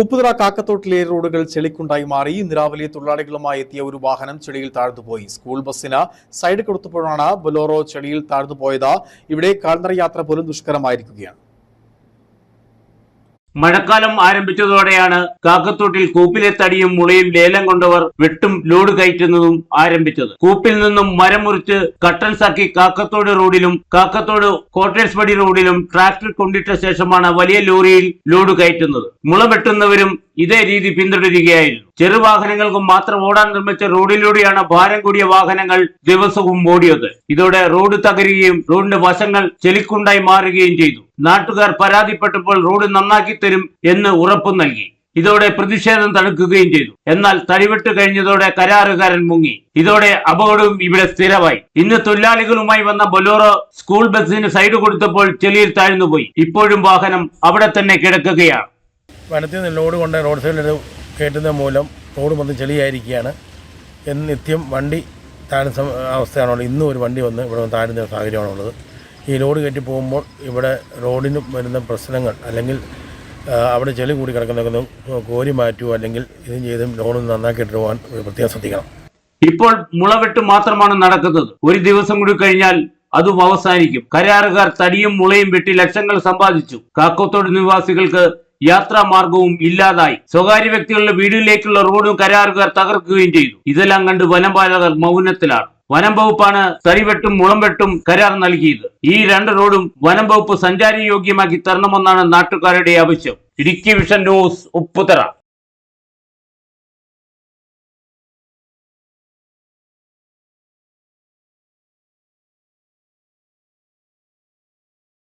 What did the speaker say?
ഉപ്പുതറ കാക്കത്തോട്ടിലെ റോഡുകൾ ചെളിക്കുണ്ടായി മാറി ഇന്ന് രാവിലെ തൊഴിലാളികളുമായി എത്തിയ ഒരു വാഹനം ചെളിയിൽ താഴ്ന്നുപോയി. സ്കൂൾ ബസ്സിന് സൈഡ് കൊടുത്തപ്പോഴാണ് ബൊലോറോ ചെളിയിൽ താഴ്ന്നുപോയത്. ഇവിടെ കാൽനട യാത്ര പോലും ദുഷ്കരമായിരിക്കുകയാണ്. മഴക്കാലം ആരംഭിച്ചതോടെയാണ് കാക്കത്തോട്ടിൽ കൂപ്പിലെ തടിയും മുളയും ലേലം കൊണ്ടവർ വെട്ടും ലോഡ് കയറ്റുന്നതും ആരംഭിച്ചത്. കൂപ്പിൽ നിന്നും മരം മുറിച്ച് കട്ടൻസാക്കി കാക്കത്തോട് റോഡിലും കാക്കത്തോട് കോട്ടേഴ്സ് പടി റോഡിലും ട്രാക്ടർ കൊണ്ടിട്ട ശേഷമാണ് വലിയ ലോറിയിൽ ലോഡ് കയറ്റുന്നത്. മുള വെട്ടുന്നവരും ഇതേ രീതി പിന്തുടരുകയായിരുന്നു. ചെറുവാഹനങ്ങൾക്ക് മാത്രം ഓടാൻ നിർമ്മിച്ച റോഡിലൂടെയാണ് ഭാരം കൂടിയ വാഹനങ്ങൾ ദിവസവും ഓടിയത്. ഇതോടെ റോഡ് തകരുകയും റോഡിന്റെ വശങ്ങൾ ചെലിക്കുണ്ടായി മാറുകയും ചെയ്തു. നാട്ടുകാർ പരാതിപ്പെട്ടപ്പോൾ റോഡ് നന്നാക്കി തരും എന്ന് ഉറപ്പു നൽകി. ഇതോടെ പ്രതിഷേധം തണുക്കുകയും ചെയ്തു. എന്നാൽ തടിവെട്ട് കഴിഞ്ഞതോടെ കരാറുകാരൻ മുങ്ങി. ഇതോടെ അപകടവും ഇവിടെ സ്ഥിരമായി. ഇന്ന് തൊഴിലാളികളുമായി വന്ന ബൊലോറോ സ്കൂൾ ബസ്സിന് സൈഡ് കൊടുത്തപ്പോൾ ചെളിയിൽ താഴ്ന്നുപോയി. ഇപ്പോഴും വാഹനം അവിടെ തന്നെ കിടക്കുകയാണ്. വനത്തിൽ നിന്ന് ലോഡ് കൊണ്ട് റോഡ് സൈഡിൽ കയറ്റുന്ന മൂലം റോഡ് മൊത്തം ചെളിയായിരിക്കുകയാണ്. എന്ന് നിത്യം വണ്ടി താഴ്ന്ന അവസ്ഥയാണുള്ളത്. ഇന്നും ഒരു വണ്ടി വന്ന് ഇവിടെ താഴുന്ന സാഹചര്യമാണുള്ളത്. ഈ ലോഡ് കയറ്റി പോകുമ്പോൾ ഇവിടെ റോഡിന് വരുന്ന പ്രശ്നങ്ങൾ അല്ലെങ്കിൽ അവിടെ ചെളി കൂടി കിടക്കുന്ന കോരി മാറ്റുമോ അല്ലെങ്കിൽ ഇതും ചെയ്തും ലോഡ് നന്നാക്കിയിട്ട് പോകാൻ പ്രത്യേകം ശ്രദ്ധിക്കണം. ഇപ്പോൾ മുളവെട്ട് മാത്രമാണ് നടക്കുന്നത്. ഒരു ദിവസം കൂടി കഴിഞ്ഞാൽ അതും അവസാനിക്കും കരാറുകാർ തടിയും മുളയും വെട്ടി ലക്ഷങ്ങൾ സമ്പാദിച്ചു. കാക്കത്തോട് നിവാസികൾക്ക് യാത്രാ മാർഗവും ഇല്ലാതായി. സ്വകാര്യ വ്യക്തികളുടെ വീടിലേക്കുള്ള റോഡും കരാറുകാർ തകർക്കുകയും ചെയ്തു. ഇതെല്ലാം കണ്ട് വനപാലകർ മൗനത്തിലാണ്. വനം വകുപ്പാണ് തരിവെട്ടും മുളംവെട്ടും കരാർ നൽകിയത്. ഈ രണ്ട് റോഡും വനം വകുപ്പ് സഞ്ചാരി യോഗ്യമാക്കി തരണമെന്നാണ് നാട്ടുകാരുടെ ആവശ്യം. Idukki vision news Upputhara.